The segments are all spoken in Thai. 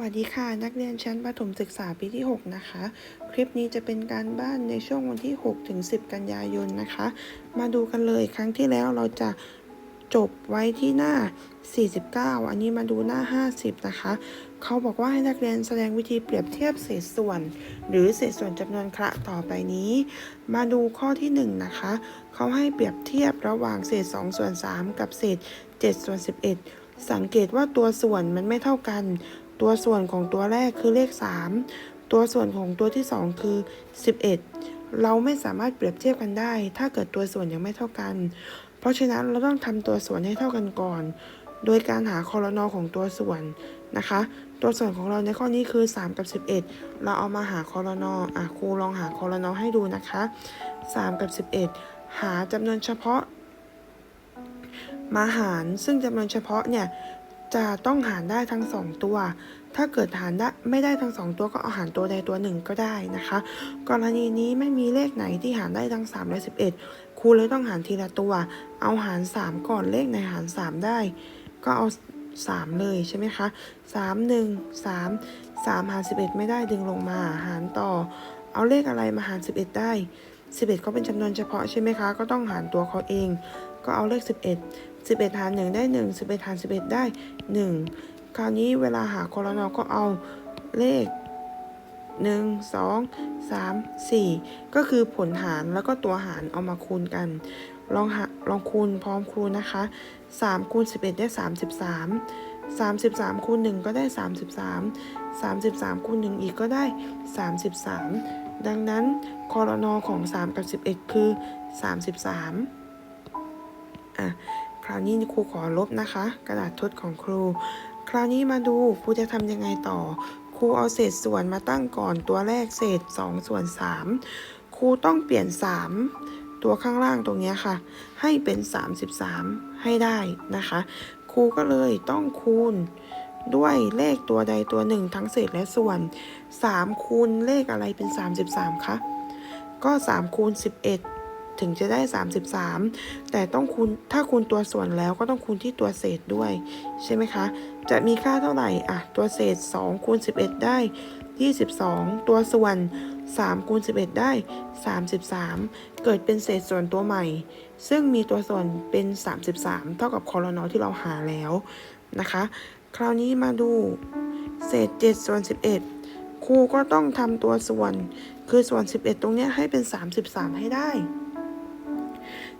วัสดีค่ะ นักเรียนชั้นประถมศึกษาปีที่ 6 นะคะ คลิปนี้จะเป็นการบ้านในช่วงวันที่ 6 ถึง 10 กันยายนนะคะ มาดูกันเลยครั้งที่แล้วเราจะจบไว้ที่หน้า 49 อันนี้มาดูหน้า 50 นะคะ เขาบอกว่าให้นักเรียนแสดงวิธีเปรียบเทียบเศษส่วน หรือเศษส่วนจำนวนคระต่อไปนี้ มาดูข้อที่ 1 นะคะ เขาให้เปรียบเทียบระหว่างเศษ2ส่วน3กับเศษ7ส่วน11 สังเกตว่าตัวส่วนมันไม่เท่ากัน ตัวส่วนของตัวแรกคือเลข 3 ตัวส่วนของตัวที่ 2 คือ 11 เราไม่สามารถเปรียบเทียบกันได้ ถ้าเกิดตัวส่วนยังไม่เท่ากัน เพราะฉะนั้นเราต้องทำตัวส่วนให้เท่ากันก่อน โดยการหาคอรนอของตัวส่วนนะคะ ตัวส่วนของเราในข้อนี้คือ 3 กับ 11 เราเอามาหาคอรนออะครูลองหาคอรนอให้ดูนะคะ 3 กับ 11 หาจำนวนเฉพาะมาหารซึ่งจำนวนเฉพาะเนี่ย จะต้องหารได้ทั้งสองตัว ถ้าเกิดหารได้ไม่ได้ทั้งสองตัวก็เอาหารตัวใดตัวหนึ่งก็ได้นะคะ กรณีนี้ไม่มีเลขไหนที่หารได้ทั้ง3และ11 ครูเลยต้องหารทีละตัว เอาหาร 3 ก่อนเลขไหนหาร 3 ได้ ก็เอา 3 เลยใช่ไหมคะ3 1 3 3 หาร 11 ไม่ได้ดึงลงมาหารต่อ เอาเลขอะไรมาหาร 11 ได้ 11 ก็เป็นจำนวนเฉพาะใช่ไหมคะ ก็ต้องหารตัวเขาเอง ก็เอาเลข 11 11 หาร 1 ได้ 1 11 หาร 11 ได้ 1 คราวนี้เวลาหาโคอรนอก็เอาเลข 1 2 3 4 ก็คือผลหารแล้วก็ตัวหารเอามาคูณกัน ลองหาลองคูณพร้อมคูณนะคะ 3 คูณ 11 ได้ 33 33คูณ1ก็ได้ 33 33คูณ1อีกก็ได้ 33 ดังนั้นคอรนอของ 3 กับ 11 คือ 33อะ คราวนี้ครูขอลบนะคะ กระดาษทดของครู คราวนี้มาดูครูจะทำยังไงต่อ ครูเอาเศษส่วนมาตั้งก่อนตัวแรกเศษ2ส่วน3ครูต้องเปลี่ยน 3 ตัวข้างล่างตรงนี้ค่ะ ให้เป็น 33 ให้ได้นะคะ ครูก็เลยต้องคูณด้วยเลขตัวใดตัวหนึ่งทั้งเศษและส่วน 3 คูณเลขอะไรเป็น 33คะก็ 3 คูณ 11 ถึงจะได้ 33 แต่ต้องคูณถ้าคูณตัวส่วนแล้วก็ต้องคูณที่ตัวเศษด้วย ใช่ไหมคะ จะมีค่าเท่าไหร่อะตัวเศษ 2 คูณ 11 ได้ 22 ตัวส่วน 3 คูณ 11 ได้ 33 เกิดเป็นเศษส่วนตัวใหม่ ซึ่งมีตัวส่วนเป็น 33 เท่ากับคอรนอที่เราหาแล้วนะคะ คราวนี้มาดูเศษ 7 ส่วน 11 ครูก็ต้องทำตัวส่วนคือส่วน 11 ตรงเนี้ยให้เป็น 33 ให้ได้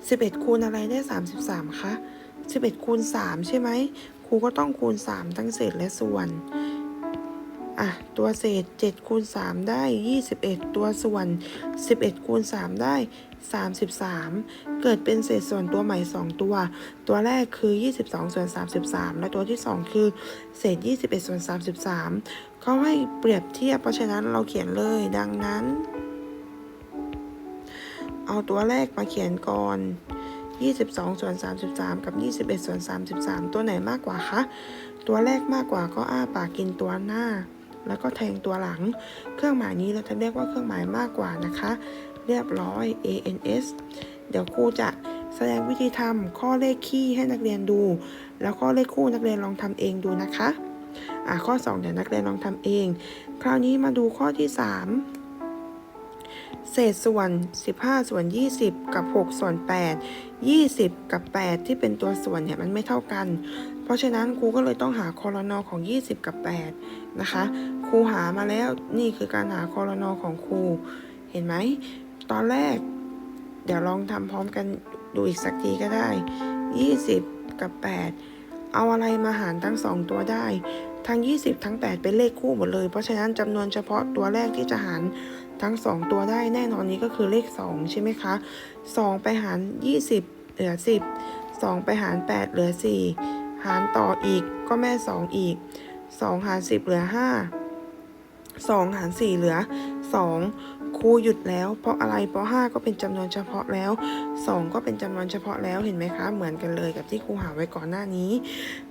11 คูณอะไรได้ 33 คะ 11 คูณ 3 ใช่ไหม ครูก็ต้องคูณ 3 ทั้งเศษและส่วน อะ ตัวเศษ 7 คูณ 3 ได้ 21 ตัวส่วน 11 คูณ 3 ได้ 33 เกิดเป็นเศษส่วนตัวใหม่ 2 ตัว ตัวแรกคือ 22 ส่วน 33 และตัวที่ 2 คือ เศษ 21 ส่วน 33 เขาให้เปรียบเทียบเพราะฉะนั้นเราเขียนเลยดังนั้น เอาตัวแรกมาเขียนก่อน 22 ส่วน 33 กับ 21 ส่วน 33 ตัวไหนมากกว่าคะ ตัวแรกมากกว่าก็อ้าปากกินตัวหน้า แล้วก็แทงตัวหลัง เครื่องหมายนี้เราจะเรียกว่าเครื่องหมายมากกว่านะคะ เรียบร้อย ANS เดี๋ยวครูจะแสดงวิธีทำข้อเลขคี่ให้นักเรียนดู แล้วข้อเลขคู่นักเรียนลองทำเองดูนะคะ อะข้อ 2 เดี๋ยวนักเรียนลองทำเอง คราวนี้มาดูข้อที่ 3 เศษส่วน 15 ส่วน 20 กับ 6 ส่วน 8 20 กับ 8 ที่เป็นตัวส่วนเนี่ยมันไม่เท่ากัน เพราะฉะนั้นครูก็เลยต้องหาคอรนอของ 20 กับ 8 นะคะ ครูหามาแล้วนี่คือการหาคอรนอของครู เห็นไหม ตอนแรก เดี๋ยวลองทำพร้อมกันดูอีกสักทีก็ได้ 20 กับ 8 เอาอะไรมาหารทั้ง 2 ตัวได้ ทั้ง 20 ทั้ง 8 เป็นเลขคู่หมดเลย เพราะฉะนั้นจำนวนเฉพาะตัวแรกที่จะหาร ทั้ง 2 ตัวได้แน่นอนนี้ก็คือเลข 2 ใช่ไหมคะ 2 ไปหาร 20 เหลือ 10 2 ไปหาร 8 เหลือ 4 หารต่ออีกก็แม่ 2 อีก 2 หาร 10 เหลือ 5 2 หาร 4 เหลือ 2 ครูหยุดแล้ว เพราะอะไรเพราะ5ก็เป็นจำนวนเฉพาะแล้ว 2 ก็เป็นจำนวนเฉพาะแล้วเห็นไหมคะเหมือนกันเลยกับที่ครูหาไว้ก่อนหน้านี้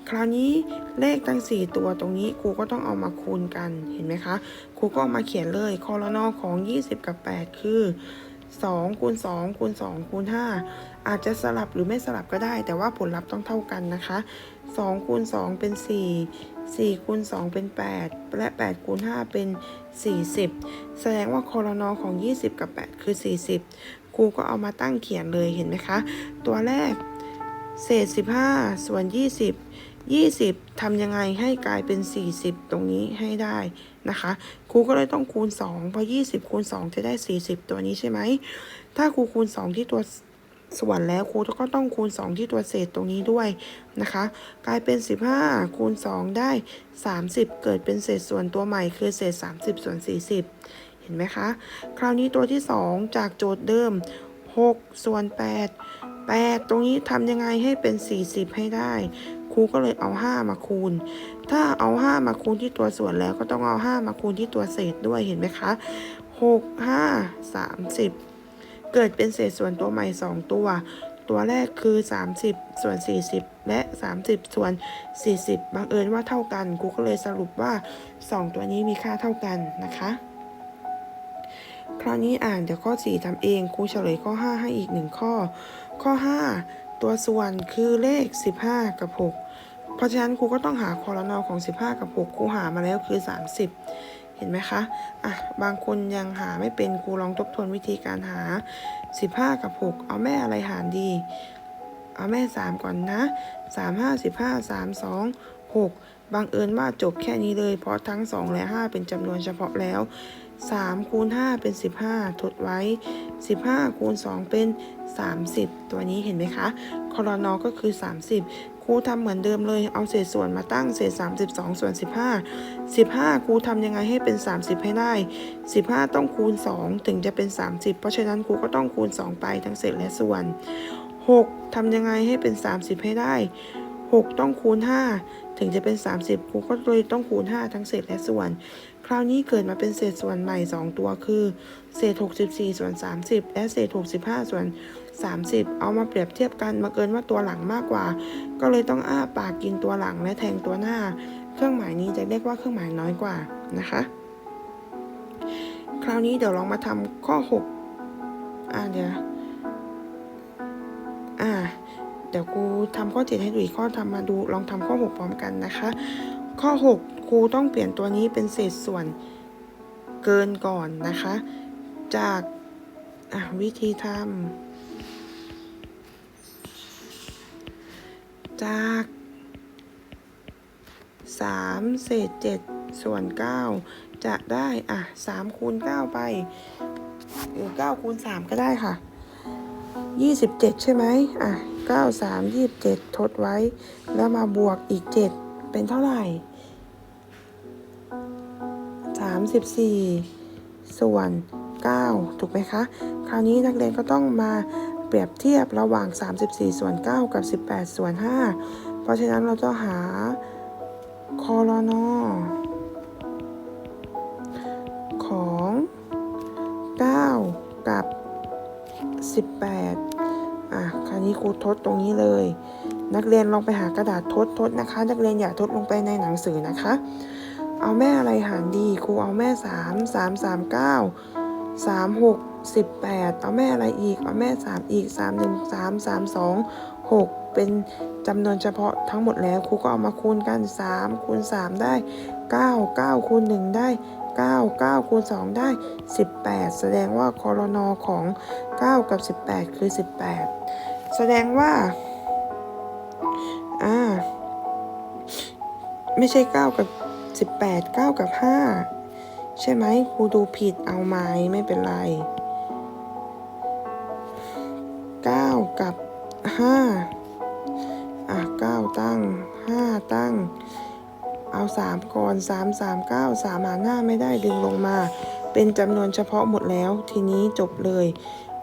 คราวนี้เลขทั้ง 4 ตัวตรงนี้ครูก็ต้องเอามาคูณกันเห็นไหมคะครูก็เอามาเขียนเลยคอรนอของ 20 กับ 8 คือ2คูณ2คูณ2คูณ5อาจจะสลับหรือไม่สลับก็ได้ แต่ว่าผลลัพธ์ต้องเท่ากันนะคะ2คูณ2เป็น 4 4คูณ2เป็น 8 และ8คูณ5เป็น 40 แสดงว่าคอรนอของ 20 กับ 8 คือ 40 ครูก็เอามาตั้งเขียนเลยเห็นไหมคะ ตัวแรก เศษ 15 ส่วน 20 20ทำยังไงให้กลายเป็น 40 ตรงนี้ให้ได้นะคะ ครูก็เลยต้องคูณ 2 เพราะ 20 คูณ 2 จะได้ 40 ตัวนี้ใช่ไหม ถ้าครูคูณ 2 ที่ตัว ส่วนแล้วครูก็ต้องคูณ 2 ที่ตัวเศษตรงนี้ด้วยนะคะ กลายเป็น 15 คูณ 2 ได้ 30 เกิดเป็นเศษส่วนตัวใหม่คือเศษ 30 ส่วน 40 เห็นไหมคะ คราวนี้ตัวที่ 2 จากโจทย์เดิม 6 ส่วน 8 8 ตรงนี้ทำยังไงให้เป็น 40 ให้ได้ครูก็เลยเอา 5 มาคูณ ถ้าเอา 5 มาคูณที่ตัวส่วนแล้วก็ต้องเอา 5 มาคูณที่ตัวเศษด้วยเห็นไหมคะ 6 5 30 เกิดเป็นเศษส่วนตัวใหม่ 2 ตัว ตัวแรกคือ 30 ส่วน 40 และ 30 ส่วน 40 บังเอิญว่าเท่ากันครูก็เลยสรุปว่า 2 ตัวนี้มีค่าเท่ากันนะคะคราวนี้อ่านเดี๋ยวข้อ 4ทำเองครูเฉลยข้อ 5 ให้อีก 1 ข้อ ข้อ 5 ตัวส่วนคือเลข 15 กับ 6 เพราะฉะนั้นครูก็ต้องหาคอรนอของ 15 กับ 6ครูหามาแล้วคือ 30 ห็นไหมคะอะบางคนยังหาไม่เป็นครูลองทบทวนวิธีการหา 15 กับ 6 เอาแม่อะไรหารดี เอาแม่ 3 ก่อนนะ 3 5 15 3 2 6 บังเอิญว่าจบแค่นี้เลย เพราะทั้ง 2 และ 5 เป็นจำนวนเฉพาะแล้ว 3 คูณ 5 เป็น 15 ทดไว้ 15 คูณ 2 เป็น 30 ตัวนี้เห็นไหมคะคอรนอก็คือ 30 ครูทำเหมือนเดิมเลย เอาเศษส่วนมาตั้งเศษ 32 ส่วน 15 15 ครูทำยังไงให้เป็น 30 ให้ได้ 15 ต้องคูณ 2 ถึงจะเป็น 30 เพราะฉะนั้นครูก็ต้องคูณ 2 ไปทั้งเศษและส่วน 6ทำยังไงให้เป็น 30 ให้ได้ 6 ต้องคูณ 5 ถึงจะเป็น 30 ครูก็เลยต้องคูณ 5 ทั้งเศษและส่วน คราวนี้เกิดมาเป็นเศษส่วนใหม่ 2 ตัวคือ เศษ 64 ส่วน 30 และเศษ 65 ส่วน 30 เอามาเปรียบเทียบกันมาเกินว่าตัวหลังมากกว่า ก็เลยต้องอ้าปากกินตัวหลังและแทงตัวหน้า เครื่องหมายนี้จะเรียกว่าเครื่องหมายน้อยกว่านะคะ คราวนี้เดี๋ยวลองมาทำข้อ 6 อ่าเดี๋ยวอ่าเดี๋ยวครูทำข้อ 7 ให้ดูอีกข้อทำมาดูลองทำข้อ 6 พร้อมกันนะคะ ข้อ 6 ครูต้องเปลี่ยนตัวนี้เป็นเศษส่วนเกินก่อนนะคะ จากวิธีทำ จาก 3 เศษ 7 ส่วน 9 จะได้ อะ 3 คูณ 9 ไป หรือ 9 คูณ 3 ก็ได้ค่ะ 27 ใช่ไหมอะ 9 3 27 ทดไว้ แล้วมาบวกอีก 7 เป็นเท่าไหร่ 34 ส่วน 9 ถูกไหมคะ คราวนี้นักเรียนก็ต้องมา ปรียบเทียบระหว่าง 34 ส่วน 9 กับ 18 ส่วน 5 เพราะฉะนั้นเราจะหาคอรนอของ 9 กับ 18 อะ คราวนี้ครูทดตรงนี้เลย นักเรียนลองไปหากระดาษทดทดนะคะ นักเรียนอย่าทดลงไปในหนังสือนะคะ เอาแม่อะไรหารดี ครูเอาแม่ 3 3 3 9 3 6 18เอาแม่อะไรอีก เอาแม่ 3 อีก 3 1 3 3 2 6 เป็นจำนวนเฉพาะทั้งหมดแล้วครูก็เอามาคูณกัน 3 คูณ 3 ได้ 9 9 คูณ 1 ได้ 9 9 คูณ 2 ได้ 18 แสดงว่าคอรนอของ 9 กับ 18 คือ 18 แสดงว่า อ่า ไม่ใช่ 9 กับ 18 9 กับ 5 ใช่ไหมครูดูผิดเอาไหมไม่เป็นไร กับ5อะ9ตั้ง5ตั้ง เอา3ก่อน3 3 9 3หารหน้าไม่ได้ดึงลงมา เป็นจำนวนเฉพาะหมดแล้ว ทีนี้จบเลย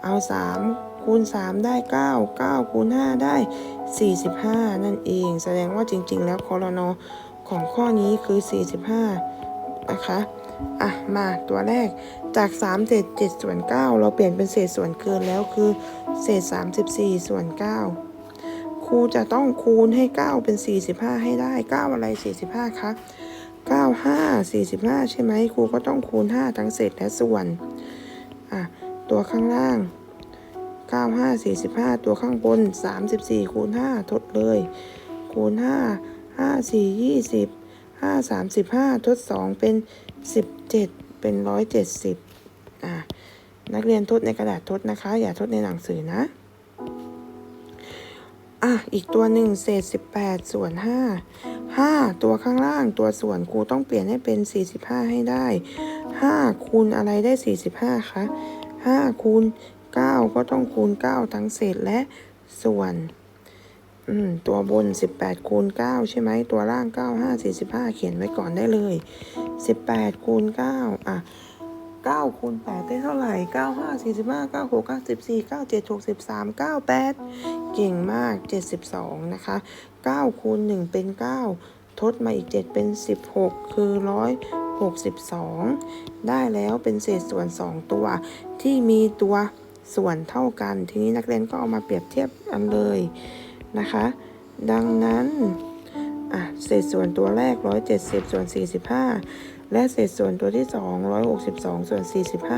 เอา3คูณ 3 ได้ 9 9 คูณ 5 ได้ 45 นั่นเอง แสดงว่าจริง ๆ แล้วคอรนอของข้อนี้คือ 45 นะคะ อะ มาตัวแรก จาก3เศษ7ส่วน9เราเปลี่ยนเป็นเศษส่วนเกินแล้วคือ เศษ 34 ส่วน 9 ครูจะต้องคูณให้ 9 เป็น 45 ให้ได้ 9 อะไร 45 คะ9 5 45 ใช่ไหมครูก็ต้องคูณ 5 ทั้งเศษและส่วนอะตัวข้างล่าง 9 5 45 ตัวข้างบน 34 คูณ 5 ทดเลย คูณ 5 5 4 20ห้าสามสิบห้าทดสองเป็นสิบ เป็นร้อยเจ็ดสิบอะนักเรียนทดในกระดาษทดนะคะ อย่าทดในหนังสือนะ อะ อีกตัวหนึ่งเศษสิบแปดส่วนห้าห้าตัวข้างล่างตัวส่วนครูต้องเปลี่ยนให้เป็นสี่สิบห้าให้ได้ห้าคูณอะไรได้สี่สิบห้าคะห้าคูณเก้าก็ต้องคูณเก้าทั้งเศษและส่วน อืม ตัวบน18คูณ9ใช่ไหมตัวล่าง9 5 45เขียนไว้ก่อนได้เลย 18คูณ9อะ9คูณ8ได้เท่าไหร่9 5 45 9 6 94 97 63 98เก่งมาก72นะคะ9คูณ1เป็น9ทดมาอีก7เป็น16คือ162ได้แล้วเป็นเศษส่วน2ตัว ที่มีตัวส่วนเท่ากัน ทีนี้นักเรียนก็เอามาเปรียบเทียบกันเลยนะคะ ดังนั้น อะเศษส่วนตัวแรก 170 ส่วน 45 และเศษส่วนตัวที่ 2 162 ส่วน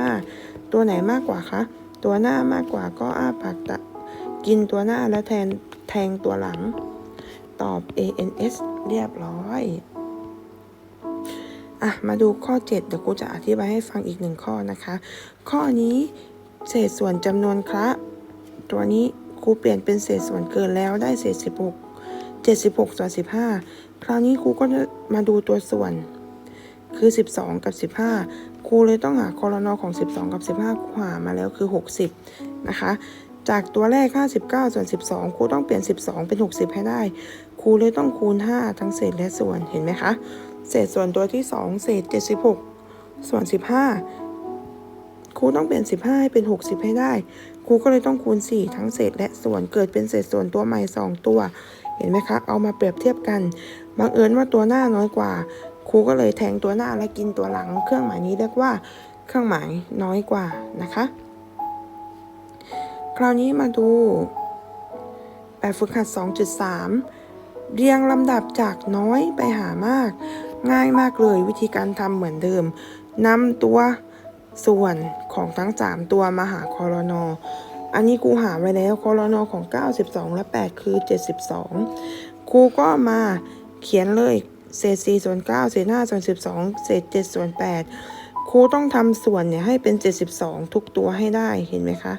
45 ตัวไหนมากกว่าคะ ตัวหน้ามากกว่าก็อ้าปากตะกินตัวหน้าแล้วแทนแทงตัวหลัง ตอบ ANS เรียบร้อยอะมาดูข้อ 7 เดี๋ยวกูจะอธิบายให้ฟังอีกหนึ่งข้อนะคะ ข้อนี้เศษส่วนจำนวนคระตัวนี้ครูเปลี่ยนเป็นเศษส่วนเกินแล้วได้เศษ 16 76ส่วน15 คราวนี้ครูก็จะมาดูตัวส่วน คือ 12 กับ 15 ครูเลยต้องหาคอรนอของ 12 กับ 15 ครูหามาแล้วคือ 60 นะคะ จากตัวแรก 59ส่วน12 ครูต้องเปลี่ยน 12 เป็น 60 ให้ได้ ครูเลยต้องคูณ 5 ทั้งเศษและส่วน เห็นไหมคะ เศษส่วนตัวที่ 2 เศษ 76 ส่วน 15 ครูต้องเปลี่ยน 15 ให้เป็น 60 ให้ได้ ครูก็เลยต้องคูณ 4 ทั้งเศษและส่วน เกิดเป็นเศษส่วนตัวใหม่ 2 ตัว เห็นไหมคะ เอามาเปรียบเทียบกันบังเอิญว่าตัวหน้าน้อยกว่า ครูก็เลยแทงตัวหน้าและกินตัวหลัง เครื่องหมายนี้เรียกว่า เครื่องหมายน้อยกว่านะคะ คราวนี้มาดูแบบฝึกหัด 2.3 เรียงลำดับจากน้อยไปหามาก ง่ายมากเลยวิธีการทำเหมือนเดิมนำตัวส่วนของทั้ง 3 ตัวมาหาคอรนอ อันนี้ครูหาไว้แล้วคอรนอของ 92 และ 8 คือ 72ครูก็มาเขียนเลยเศษ4ส่วน9เศษ5ส่วน12 เศษ7ส่วน8ครูต้องทำส่วนเนี่ยให้เป็น 72 ทุกตัวให้ได้เห็นไหมคะ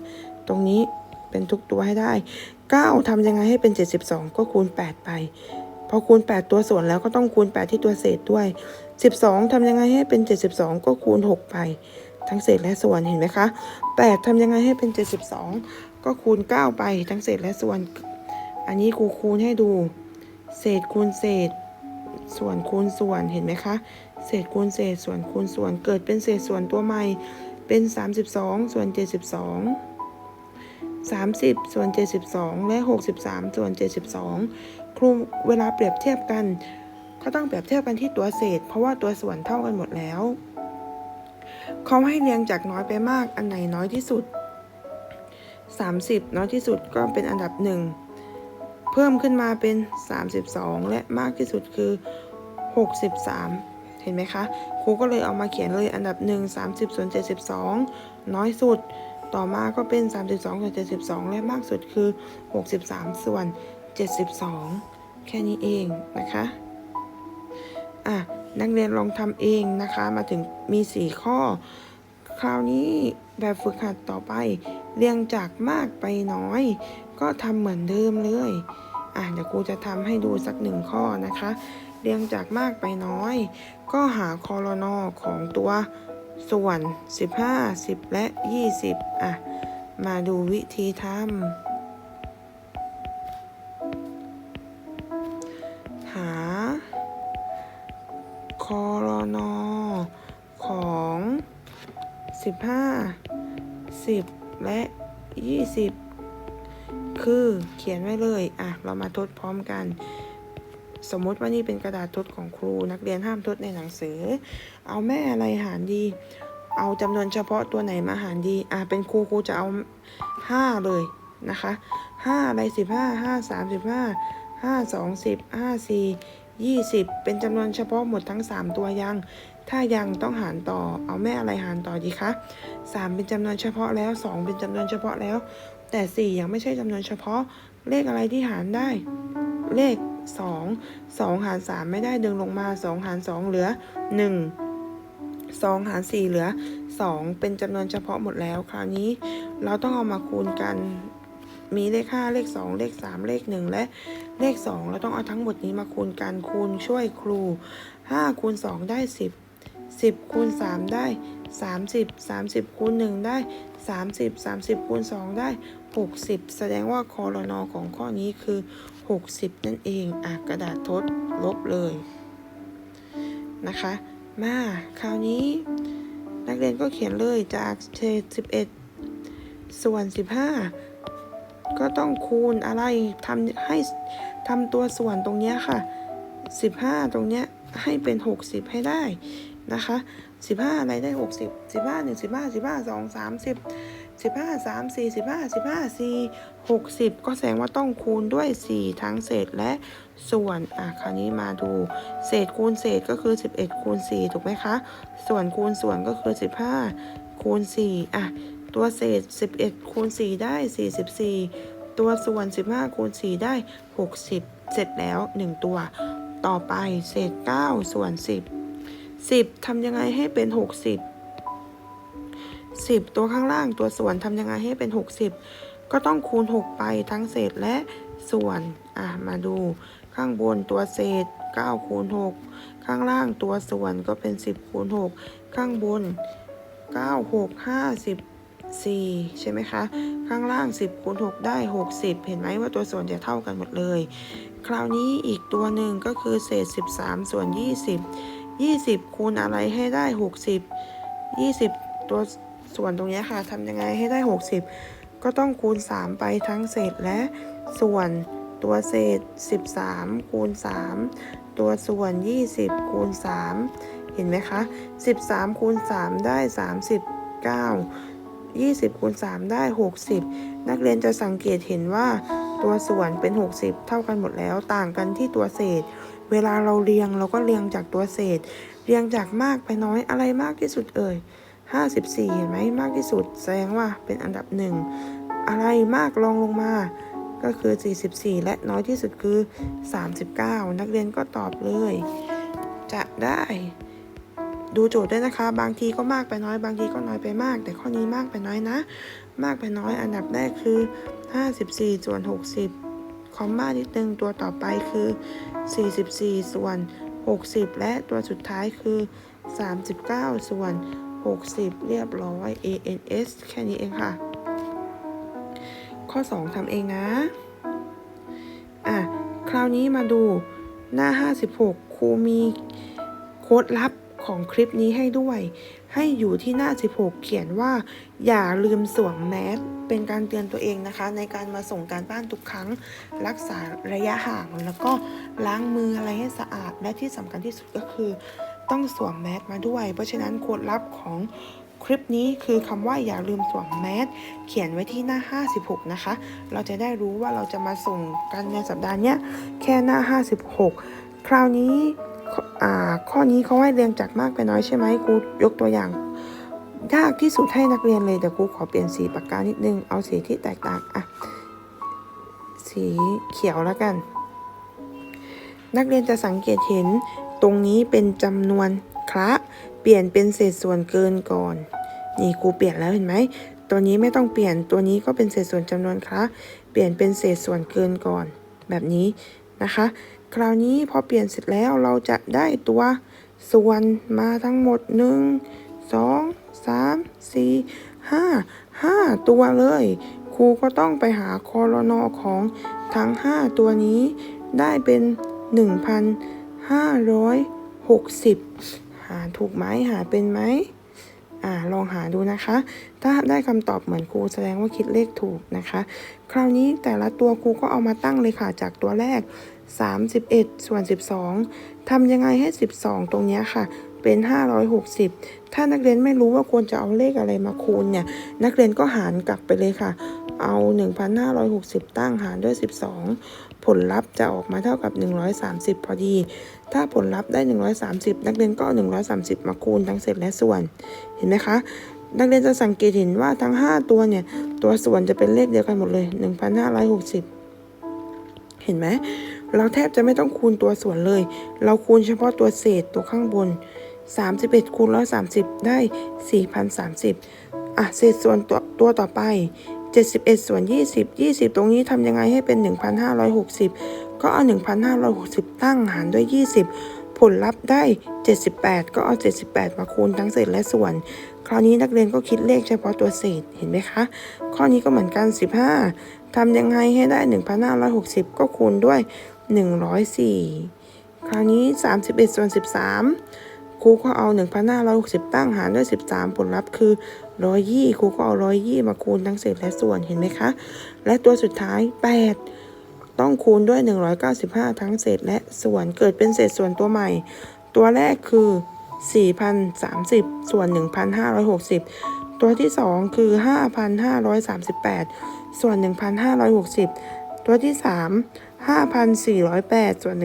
ตรงนี้เป็นทุกตัวให้ได้ 9ทำยังไงให้เป็น 72 ก็คูณ 8 ไป พอคูณ 8 ตัวส่วนแล้วก็ต้องคูณ 8 ที่ตัวเศษด้วย 12ทำยังไงให้เป็น 72 ก็คูณ 6 ไป ทั้งเศษและส่วนเห็นไหมคะ8ทำยังไงให้เป็น 72 ก็คูณ 9 ไปทั้งเศษและส่วน อันนี้ครูคูณให้ดู เศษคูณเศษ ส่วนคูณส่วนเห็นไหมคะเศษคูณเศษส่วนคูณส่วนเกิดเป็นเศษส่วนตัวใหม่เป็น 32 ส่วน 72 30 ส่วน 72 และ 63 ส่วน 72 ครูเวลาเปรียบเทียบกัน ก็ต้องเปรียบเทียบกันที่ตัวเศษ เพราะว่าตัวส่วนเท่ากันหมดแล้ว เขาให้เรียงจากน้อยไปมากอันไหนน้อยที่สุด 30 น้อยที่สุดก็เป็นอันดับหนึ่งเพิ่มขึ้นมาเป็น 32 และมากที่สุดคือ 63 เห็นไหมคะ ครูก็เลยเอามาเขียนเลยอันดับ 1 30ส่วน72 น้อยสุด ต่อมาก็เป็น 32ส่วน72 และมากสุดคือ 63 ส่วน 72 แค่นี้เองนะคะ อะ นักเรียนลองทำเองนะคะ มาถึงมี 4 ข้อ คราวนี้แบบฝึกหัดต่อไป เรียงจากมากไปน้อย ก็ทำเหมือนเดิมเลยอะเดี๋ยวครูจะทำให้ดูสักหนึ่งข้อนะคะ เรียงจากมากไปน้อย ก็หาคอรนอของตัวส่วน 15 10 และ 20อะมาดูวิธีทำ คอรนอของ 15 10 และ 20 คือเขียนไว้เลย อะ เรามาทดพร้อมกัน สมมติว่านี่เป็นกระดาษทดของครู นักเรียนห้ามทดในหนังสือ เอาแม่อะไรหารดี เอาจำนวนเฉพาะตัวไหนมาหารดี อะ เป็นครูครูจะเอา 5 เลยนะคะ5อะไร15 5 35 5 2 10 5 4 20 เป็นจำนวนเฉพาะหมดทั้ง 3 ตัวยัง ถ้ายังต้องหารต่อ เอาแม่อะไรหารต่อดีคะ3 เป็นจำนวนเฉพาะแล้ว 2 เป็นจำนวนเฉพาะแล้ว แต่ 4 ยังไม่ใช่จำนวนเฉพาะ เลขอะไรที่หารได้ เลข 2 2 หาร 3 ไม่ได้ดึงลงมา 2 หาร 2 เหลือ 1 2 หาร 4 เหลือ 2 เป็นจำนวนเฉพาะหมดแล้ว คราวนี้เราต้องเอามาคูณกัน มีเลข 5 เลข 2 เลข 3 เลข 1 และเลข 2 เราต้องเอาทั้งหมดนี้มาคูณกันคูณช่วยครู 5 คูณ 2 ได้ 10 10 คูณ 3 ได้ 30 30 คูณ 1 ได้ 30 30 คูณ 2 ได้ 60 แสดงว่าคอรนอของข้อนี้คือ 60 นั่นเองอะกระดาษทดลบเลยนะคะ มาคราวนี้นักเรียนก็เขียนเลยจากเศษ11 ส่วน 15 ก็ต้องคูณอะไรทำให้ทำตัวส่วนตรงเนี้ยค่ะ 15 ตรงเนี้ยให้เป็น 60 ให้ได้นะคะ 15อะไรได้ 60 15 1 15 15 2 30 15 3 4 15 15 4 60 ก็แสดงว่าต้องคูณด้วย 4 ทั้งเศษและส่วน อะคราวนี้มาดู เศษคูณเศษก็คือ 11 คูณ 4 ถูกไหมคะ ส่วนคูณส่วนก็คือ 15 คูณ 4 อะ ตัวเศษ 11 คูณ 4 ได้ 44 ตัวส่วน 15 คูณ 4 ได้ 60 เสร็จแล้ว 1 ตัว ต่อไปเศษ 9 ส่วน 10 10ทำยังไงให้เป็น 60 10 ตัวข้างล่างตัวส่วนทำยังไงให้เป็น 60 ก็ต้องคูณ 6 ไปทั้งเศษและส่วน อะ มาดูข้างบนตัวเศษ 9 คูณ 6 ข้างล่างตัวส่วนก็เป็น 10 คูณ 6 ข้างบน 9 6 4 ใช่ไหมคะ ข้างล่าง 10คูณ6ได้ 60 เห็นไหมว่าตัวส่วนจะเท่ากันหมดเลย คราวนี้อีกตัวหนึ่งก็คือเศษ 13 ส่วน 20 20 คูณอะไรให้ได้ 60 20 ตัวส่วนตรงนี้ค่ะทำยังไงให้ได้ 60 ก็ต้องคูณ 3 ไปทั้งเศษและส่วนตัวเศษ 13 คูณ 3 ตัวส่วน 20 คูณ 3 เห็นไหมคะ 13 คูณ 3 ได้ 39 20คูณ3ได้ 60 นักเรียนจะสังเกตเห็นว่าตัวส่วนเป็น 60 เท่ากันหมดแล้วต่างกันที่ตัวเศษ เวลาเราเรียงเราก็เรียงจากตัวเศษ เรียงจากมากไปน้อยอะไรมากที่สุดเอ่ย 54 เห็นไหมมากที่สุด แสดงว่าเป็นอันดับหนึ่งอะไรมากรองลงมา ก็คือ 44 และน้อยที่สุดคือ 39 นักเรียนก็ตอบเลย จะได้ ดูโจทย์ด้วยนะคะ บางทีก็มากไปน้อย บางทีก็น้อยไปมาก แต่ข้อนี้มากไปน้อยนะ มากไปน้อยอันดับแรกคือ 54 ส่วน 60 คอมมานิดนึงตัวต่อไปคือ 44 ส่วน 60 และตัวสุดท้ายคือ 39 ส่วน 60 เรียบร้อย ANS แค่นี้เองค่ะ ข้อ 2ทำเองนะ อะ คราวนี้มาดูหน้า 56 ครูมีโค้ดลับ ของคลิปนี้ให้ด้วย ให้อยู่ที่หน้า 16 เขียนว่า อย่าลืมสวมแมสเป็นการเตือนตัวเองนะคะ ในการมาส่งการบ้านทุกครั้ง รักษาระยะห่าง แล้วก็ล้างมืออะไรให้สะอาด และที่สำคัญที่สุดก็คือ ต้องสวมแมสมาด้วย เพราะฉะนั้นโค้ดลับของคลิปนี้คือคำว่าอย่าลืมสวมแมสเขียนไว้ที่หน้า 56 นะคะ เราจะได้รู้ว่าเราจะมาส่งกันในสัปดาห์เนี้ยแค่หน้า 56 คราวนี้ ข้อนี้เขาให้เรียงจากมากไปน้อยใช่ไหมครูยกตัวอย่าง ยากที่สุดให้นักเรียนเลยเดี๋ยวครูขอเปลี่ยนสีปากกานิดนึงเอาสีที่แตกต่างอะสีเขียวแล้วกัน นักเรียนจะสังเกตเห็นตรงนี้เป็นจำนวนคละเปลี่ยนเป็นเศษส่วนเกินก่อน นี่ครูเปลี่ยนแล้วเห็นไหมตัวนี้ไม่ต้องเปลี่ยนตัวนี้ก็เป็นเศษส่วนจำนวนคละเปลี่ยนเป็นเศษส่วนเกินก่อน แบบนี้นะคะ คราวนี้พอเปลี่ยนเสร็จแล้วเราจะได้ตัวส่วนมาทั้งหมด 1 2 3 4 5 5 ตัวเลย ครูก็ต้องไปหาคอรนอของทั้ง 5 ตัวนี้ ได้เป็น 1,560 หาถูกไหมหาเป็นไหมอ่าลองหาดูนะคะ ถ้าได้คำตอบเหมือนครูแสดงว่าคิดเลขถูกนะคะ คราวนี้แต่ละตัวครูก็เอามาตั้งเลยค่ะจากตัวแรก 31 ส่วน 12ทำยังไงให้ 12 ตรงนี้ค่ะ เป็น 560 ถ้านักเรียนไม่รู้ว่าควรจะเอาเลขอะไรมาคูณเนี่ย นักเรียนก็หารกลับไปเลยค่ะ เอา 1,560 ตั้งหารด้วย 12 ผลลัพธ์จะออกมาเท่ากับ 130 พอดี ถ้าผลลัพธ์ได้ 130 นักเรียนก็เอา130 มาคูณทั้งเศษและส่วน เห็นไหมคะนักเรียนจะสังเกตเห็นว่าทั้ง 5 ตัวเนี่ย ตัวส่วนจะเป็นเลขเดียวกันหมดเลย 1,560 เห็นไหม เราแทบจะไม่ต้องคูณตัวส่วนเลย เราคูณเฉพาะตัวเศษตัวข้างบน 31คูณ130 ได้ 4,030 อะ เศษส่วนตัวตัวต่อไป 71 ส่วน 20 20 ตรงนี้ทำยังไงให้เป็น 1,560 ก็เอา 1,560 ตั้งหารด้วย 20 ผลลัพธ์ได้ 78 ก็เอา 78 มาคูณทั้งเศษและส่วน คราวนี้นักเรียนก็คิดเลขเฉพาะตัวเศษ เห็นไหมคะ ข้อนี้ก็เหมือนกัน 15ทำยังไงให้ได้ 1,560 ก็คูณด้วย 104 คราวนี้ 31 ส่วน 13 ครูก็เอา 1,560 ตั้งหารด้วย 13 ผลลัพธ์คือ 120 ครูก็เอา 120 มาคูณทั้งเศษและส่วนเห็นไหมคะ และตัวสุดท้าย 8 ต้องคูณด้วย 195 ทั้งเศษและส่วนเกิดเป็นเศษส่วนตัวใหม่ ตัวแรกคือ 4,030 ส่วน 1,560 ตัวที่ 2 คือ 5,538 ส่วน 1,560 ตัวที่ 3 5,408 ส่วน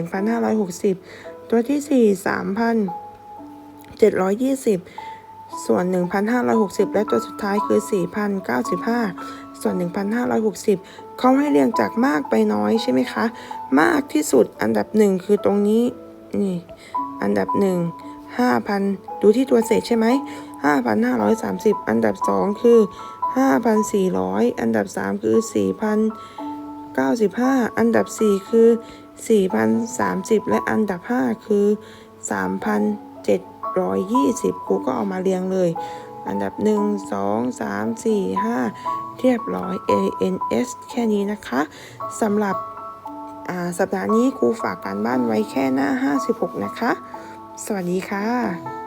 1,560 ตัวที่ 4 3,720 ส่วน 1,560 และตัวสุดท้ายคือ 4,095 ส่วน 1,560 เขาให้เรียงจากมากไปน้อยใช่ไหมคะ มากที่สุดอันดับหนึ่งคือตรงนี้ นี่ อันดับหนึ่ง5,000 ดูที่ตัวเศษใช่ไหม 5,530 อันดับ 2 คือ 5,400 อันดับ 3 คือ 4,000 4,095 อันดับ 4 คือ 4,030 และอันดับ 5 คือ 3,720 ครูก็เอามาเรียงเลย อันดับ 1 2 3 4 5 เรียบร้อย A N S แค่นี้นะคะสำหรับอ่าสัปดาห์นี้ครูฝากการบ้านไว้แค่หน้า 56 นะคะ สวัสดีค่ะ